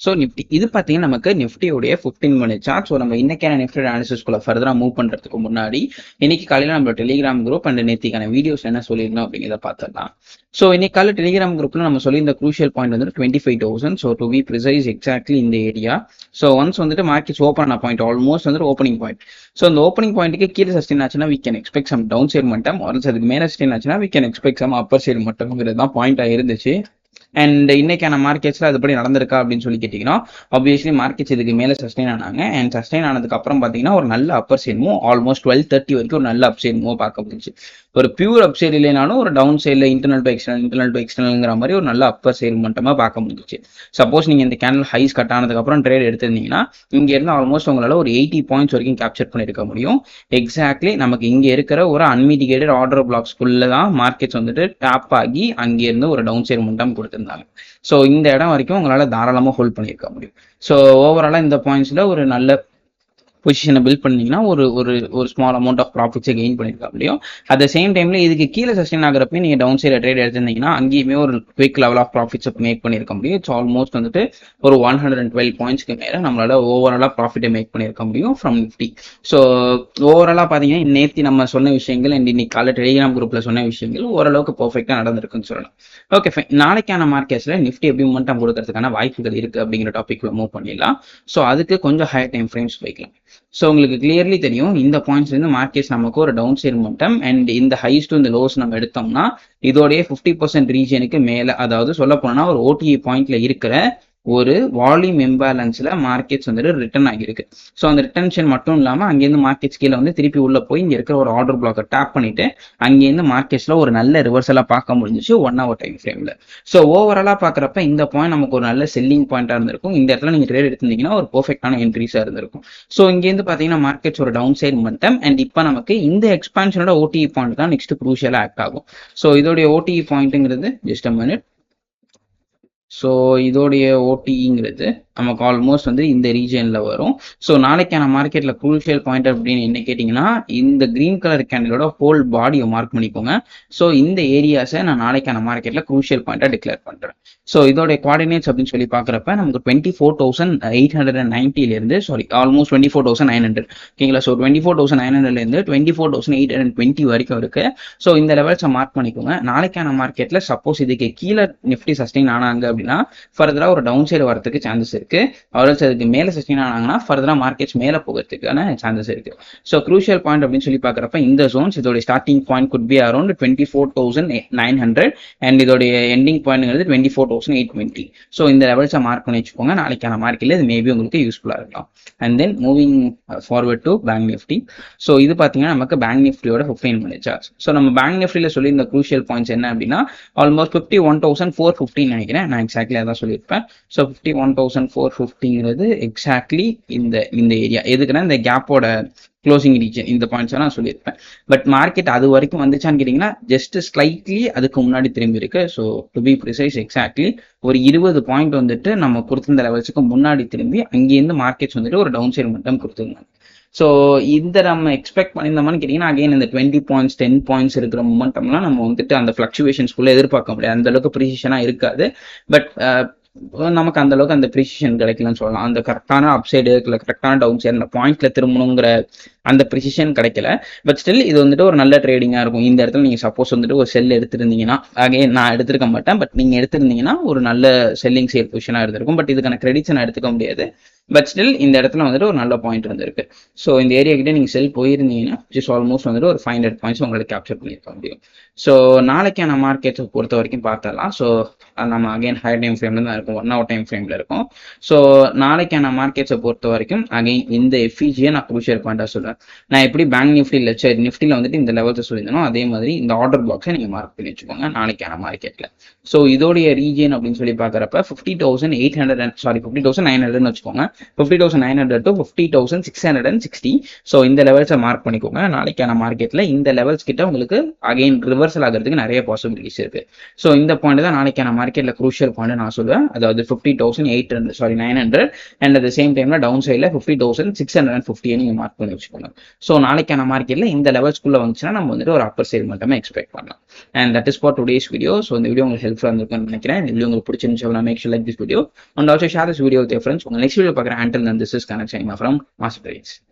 So Nifty இது பார்த்தீங்கன்னா நமக்கு நிஃப்டியோடைய ஃபிஃப்டீன் மினிட் சார்ட் ஸோ நம்ம இன்னைக்கான நிஃப்டி அனாலிசிஸ்குள்ள ஃபர்தராக மூவ் பண்ணுறதுக்கு முன்னாடி இன்னைக்கு காலையில் நம்ம டெலிகிராம் குரூப் அண்ட் நேத்திக்கான வீடியோஸ் என்ன சொல்லியிருந்தோம் அப்படிங்கிறத பார்த்துடலாம் ஸோ இன்னைக்கு காலையில் டெலிகிராம் குரூப்ல நம்ம சொல்லியிருந்த குரூஷியல் பாயிண்ட் வந்து twenty five thousand so to be precise exactly இந்த ஏரியா ஸோ ஒன்ஸ் வந்துட்டு மார்க்கெட்ஸ் ஓப்பன் ஆன பாயிண்ட் ஆல்மோஸ்ட் வந்து ஓப்பனிங் பாயிண்ட் ஸோ அந்த ஓப்பனிங் பாயிண்ட்டுக்கு கீழே சஸ்டின் ஆச்சுன்னா we can expect some down side மட்டும் ஒன்ஸ் அதுக்கு மேலே சஸ்டின் ஆச்சுன்னா we can expect some upper side மட்டும்ங்கிறது தான் பாயிண்டாக இருந்துச்சு. அண்ட் இன்னைக்கான மார்க்கெட்ஸ்ல அதுபடி நடந்திருக்கா அப்படின்னு சொல்லி கேட்டீங்கன்னா ஆப்வியஸ்லி மார்க்கெட்ஸ் இதுக்கு மேல சஸ்டெயின் ஆனாங்க. அண்ட் சஸ்டெயின் ஆனதுக்கு அப்புறம் பாத்தீங்கன்னா ஒரு நல்ல upper side move almost twelve thirty வரைக்கும் ஒரு நல்ல அப் சைட் மூவ் பார்க்க முடிஞ்சு ஒரு பியூர் அப் சைடு இல்லைனாலும் ஒரு டவுன் சைடில் internal to external internal to எக்ஸ்டர்னல்ங்கிற மாதிரி ஒரு நல்ல அப்பர் சைடு மட்டுமே பார்க்க முடிஞ்சிச்சு. சப்போஸ் நீங்க இந்த கேனல் ஹைஸ் கட் ஆனதுக்கு அப்புறம் ட்ரேட் எடுத்திருந்தீங்கன்னா இங்க இருந்து ஆல்மோஸ்ட் உங்களால ஒரு எயிட்டி பாயிண்ட்ஸ் வரைக்கும் கேப்சர் பண்ணிருக்க முடியும். எக்ஸாக்ட்லி நமக்கு இங்க இருக்கிற ஒரு அன்மிடிகேட்டட் ஆர்டர் பிளாக்ஸ் தான் மார்க்கெட்ஸ் வந்துட்டு டேப் ஆகி அங்கிருந்து ஒரு டவுன் சைடு மட்டும் இருந்தாங்க ஸோ இந்த இடம் வரைக்கும் உங்களால் தாராளமாக ஹோல்ட் பண்ணியிருக்க முடியும். ஸோ ஓவராலாக இந்த பாயிண்ட்ஸில் ஒரு நல்ல பொசிஷனை பில்ட் பண்ணீங்கன்னா ஒரு ஒரு ஒரு ஸ்மால் அமௌண்ட் ஆஃப் ப்ராஃபிட்ஸை கெயின் பண்ணிருக்க முடியும் அட் த சேம் டைம்ல இதுக்கு கீழே சஸ்டெயின் ஆகிறப்ப நீங்க டவுன் சைடு ட்ரேட் எடுத்திருந்தீங்கன்னா அங்கேயுமே ஒரு quick level of profits make பண்ணிருக்க முடியும். இட்ஸ் ஆல்மோஸ்ட் வந்துட்டு ஒரு ஒன் ஹண்ட்ரட் அண்ட் டுவெல் பாயிண்ட்ஸ்க்கு மேலே நம்மளால ஓவராலாக ப்ராஃபிட்டை மேக் பண்ணியிருக்க முடியும் ஃப்ரம் நிஃப்டி ஸோ ஓவராலாக பார்த்தீங்கன்னா நேற்று நம்ம சொன்ன விஷயங்கள் அண்ட் இன்னைக்கு காலை டெலிகிராம் குரூப்ல சொன்ன விஷயங்கள் ஓரளவுக்கு பர்ஃபெக்டாக நடந்திருக்குன்னு சொல்லலாம். ஓகே ஃபைன் நாளைக்கான மார்க்கெட்ஸ்ல நிஃப்டி எப்படி மூமெண்டம் கொடுக்கறதுக்கான வாய்ப்புகள் இருக்கு அப்படிங்கிற டாபிக்ல மூவ் பண்ணிடலாம். ஸோ அதுக்கு கொஞ்சம் ஹையர் டைம் ஃப்ரேம்ஸ் வைக்கலாம். ஸோ உங்களுக்கு கிளியர்லி தெரியும் இந்த பாயிண்ட்ஸ்ல இருந்து மார்க்கெட்ஸ் நமக்கு ஒரு டவுன் சைட் மட்டம் அண்ட் இந்த ஹைஸ்ட் இந்த லோஸ் நம்ம எடுத்தோம்னா இதோடைய ஃபிஃப்டி பர்சன்ட் ரீஜனுக்கு மேல அதாவது சொல்ல போனோம்னா ஒரு ஓடிஐ பாயிண்ட்ல இருக்கிற ஒரு வால்யூம் இம்பேலன்ஸ்ல மார்க்கெட்ஸ் வந்துட்டு ரிட்டர்ன் ஆகியிருக்கு. ஸோ அந்த ரிட்டன்ஷன் மட்டும் இல்லாமல் அங்கேருந்து மார்க்கெட்ஸ் கீழே வந்து திருப்பி உள்ள போய் இங்கே இருக்கிற ஒரு ஆர்டர் பிளாக்கை டேப் பண்ணிட்டு அங்கேருந்து மார்க்கெட்ஸ்ல ஒரு நல்ல ரிவர்சலாக பார்க்க முடிஞ்சிச்சு ஒன் ஹவர் டைம் ஃப்ரேம்ல ஸோ ஓவராலாக பார்க்குறப்ப இந்த பாயிண்ட் நமக்கு ஒரு நல்ல செல்லிங் பாயிண்ட்டாக இருந்திருக்கும். இந்த இடத்துல நீங்கள் ட்ரேட் எடுத்திருந்தீங்கன்னா ஒரு பர்ஃபெக்டான இன்க்ரீஸாக இருந்திருக்கும். ஸோ இங்கேருந்து பார்த்தீங்கன்னா மார்க்கெட்ஸ் ஒரு டவுன் சைட் மட்டும் அண்ட் இப்போ நமக்கு இந்த எக்ஸ்பான்ஷனோட ஓடிஇ பாயிண்ட் தான் நெக்ஸ்ட் க்ரூஷியலா ஆக்ட் ஆகும். ஸோ இதோடைய ஓடிஇ பாயிண்ட்டுங்கிறது ஜஸ்ட் அ மினிட் ஸோ இதோடைய ஓடிங்கிறது நமக்கு ஆல்மோஸ்ட் வந்து இந்த ரீஜனில் வரும். ஸோ நாளைக்கான மார்க்கெட்டில் குரூஷியல் பாயிண்ட் அப்படின்னு என்ன கேட்டிங்கன்னா இந்த க்ரீன் கலர் கேண்டிலோட ஹோல் பாடியை மார்க் பண்ணிக்கோங்க. ஸோ இந்த ஏரியாஸை நான் நாளைக்கான மார்க்கெட்டில் குரூஷியல் பாயிண்ட்டாக டிக்ளேர் பண்ணுறேன் ஸோ இதோட குவாடினேட்ஸ் அப்படின்னு சொல்லி பார்க்குறப்ப நமக்கு twenty four thousand eight hundred and நைன்ட்டிலேருந்து sorry almost twenty four thousand nine hundred ஓகேங்களா so twenty four thousand nine ஹண்ட்ரட்லேருந்து twenty four thousand eight hundred twenty வரைக்கும் இருக்கு. ஸோ இந்த லெவல்ஸை மார்க் பண்ணிக்கோங்க. நாளைக்கான மார்க்கெட்டில் சப்போஸ் இதுக்கு கீழே நிஃப்டி சஸ்டெயின் ஆனாங்க அப்படின்னா ஃபர்தராக ஒரு டவுன் சைடு வரதுக்கு சான்சஸ் இருக்கு. அவரல்ஸ் அதுக்கு மேலே சஸ்டெயின் ஆனாங்கன்னா ஃபர்தராக மார்க்கெட்ஸ் மேலே போகிறதுக்கான சான்சஸ் இருக்கு. ஸோ க்ரூஷியல் பாயிண்ட் அப்படின்னு சொல்லி பார்க்குறப்ப இந்த ஜோன்ஸ் இதோட starting point could be around twenty four thousand nine hundred and இதோடைய ending பாயிண்ட்ங்கிறது twenty four thousand eight twenty so இந்த லெவல்ஸை மார்க் பண்ணி வச்சுக்கோங்க. நாளைக்கான மார்க்கெட்ல இது மேபி உங்களுக்கு யூஸ்ஃபுல்லாக இருக்கலாம். And then moving forward to bank Nifty so இது பார்த்தீங்கன்னா நமக்கு பேங்க் நிஃப்டியோட ஃபிஃப்டீன் மினிட் சார்ஜ் ஸோ நம்ம பேங்க் நிஃப்டியில் சொல்லி இந்த க்ரூஷியல் பாயிண்ட்ஸ் என்ன அப்படின்னா almost fifty one thousand four ஃபிஃப்டின்னு நினைக்கிறேன். நான் எக்ஸாக்ட்லி அதான் சொல்லியிருப்பேன். So fifty one thousand four ஃபிஃப்டிங்கிறது exactly இந்த இந்த ஏரியா எதுக்குன்னா இந்த கேப்போட க்ளோசிங் ரீஜன் இந்த பாயிண்ட்ஸ் நான் சொல்லியிருப்பேன். பட் மார்க்கெட் அது வரைக்கும் வந்துச்சான்னு கேட்டிங்கன்னா ஜஸ்ட் ஸ்லைட்லி அதுக்கு முன்னாடி திரும்பி இருக்கு. So to be precise exactly ஒரு இருபது பாயிண்ட் வந்துட்டு நம்ம கொடுத்திருந்த லெவல்ஸுக்கு முன்னாடி திரும்பி அங்கேருந்து மார்க்கெட்ஸ் வந்துட்டு ஒரு டவுன் சைடு மட்டும் கொடுத்துருந்தாங்க. ஸோ இந்த நம்ம எக்ஸ்பெக்ட் பண்ணியிருந்தோம்னு கேட்டிங்கன்னா அகைன் இந்த டுவெண்ட்டி பாயிண்ட்ஸ் டென் பாயிண்ட்ஸ் இருக்கிற மொமெண்டம்லாம் நம்ம வந்துட்டு அந்த ஃப்ளக்சுவேஷன்ஸ்குள்ளே எதிர்பார்க்க முடியாது. அந்த அளவுக்கு ப்ரிசிஷனாக இருக்காது. பட் நமக்கு அந்த அளவுக்கு அந்த ப்ரிசிஷன் கிடைக்கலன்னு சொல்லலாம். அந்த கரெக்டான அப்சைடு இல்லை கரெக்டான டவுன் சைடு அந்த பாயிண்ட்ல திரும்பணுங்கிற அந்த ப்ரிசிஷன் கிடைக்கல. பட் ஸ்டில் இது வந்துட்டு ஒரு நல்ல ட்ரேடிங்காக இருக்கும். இந்த இடத்துல நீங்கள் சப்போஸ் வந்துட்டு ஒரு செல் எடுத்திருந்தீங்கன்னா அகைன் நான் எடுத்திருக்க மாட்டேன். பட் நீங்கள் எடுத்திருந்தீங்கன்னா ஒரு நல்ல செல்லிங் சேல் பொசிஷனாக இருந்திருக்கும். பட் இதுக்கான கிரெடிட்ஸ் நான் எடுத்துக்க முடியாது. பட் ஸ்டில் இந்த இடத்துல வந்துட்டு ஒரு நல்ல பாயிண்ட் வந்திருக்கு. ஸோ இந்த ஏரியா கிட்ட நீங்கள் செல் போயிருந்தீங்கன்னா ஜஸ்ட் ஆல்மோஸ்ட் வந்துட்டு ஒரு ஃபைவ் ஹண்ட்ரட் பாயிண்ட்ஸ் உங்களுக்கு கேப்சர் பண்ணியிருக்க முடியும். ஸோ நாளைக்கான மார்க்கெட்ஸை பொறுத்த வரைக்கும் பார்த்தலாம் ஸோ நம்ம அகைன் ஹையர் டைம் ஃப்ரேம்ல தான் இருக்கும். ஒன் ஹவர் டைம் ஃப்ரேம்ல இருக்கும். ஸோ நாளைக்கான மார்க்கெட்ஸை பொறுத்த வரைக்கும் அகைன் இந்த எஃபிஜியை நான் குரூஷியல் பாயிண்டாக சொல்றேன். நான் எப்படி பேங்க் நிஃப்டியில் சரி நிஃப்டியில் வந்துட்டு இந்த லெவல்ஸை சொல்லியிருந்தனோ அதே மாதிரி இந்த ஆர்டர் பாக்ஸை நீங்கள் மார்க் பண்ணி வச்சுக்கோங்க. நாளைக்கான மார்க்கெட்டில் ஸோ இதோடைய ரீஜன் அப்படின்னு சொல்லி பார்க்குறப்ப fifty thousand eight hundred and sorry fifty thousand nine ஹண்ட்ரட்னு வச்சுக்கோங்க. Fifty thousand nine hundred to fifty thousand six hundred and sixty so இந்த லெவல்ஸை மார்க் பண்ணிக்கோங்க. நாளைக்கான மார்க்கெட்டில் இந்த லெவல்ஸ் கிட்ட உங்களுக்கு அகைன் ரிவர்சல் ஆகிறதுக்கு நிறைய பாசிபிலிட்டிஸ் இருக்கு. ஸோ இந்த பாயிண்ட் தான் நாளைக்கான மார்க்கெட்டில் குரூஷியல் பாயிண்ட் நான் சொல்லுவேன் அதாவது fifty thousand eight hundred sorry nine hundred and at same டைம்ல டவுன் சைடில் fifty thousand six hundred and ஃபிஃப்டியை நீங்கள் மார்க் பண்ணி வச்சுக்கோங்க. பண்ணும் ஸோ நாளைக்கான மார்க்கெட்ல இந்த லெவல்ஸ்குள்ள வந்துச்சுன்னா நம்ம வந்துட்டு ஒரு அப்பர் சைடு மட்டுமே எக்ஸ்பெக்ட் பண்ணலாம். And that is for today's video so இந்த வீடியோ உங்களுக்கு ஹெல்ப்ஃபுல்லாக இருந்திருக்கும்னு நினைக்கிறேன். இந்த வீடியோ உங்களுக்கு பிடிச்சிருந்துச்சு make sure like this video and also share this video with friends உங்க நெக்ஸ்ட் வீடியோ பார்க்குற ஆண்டில் this is connect from master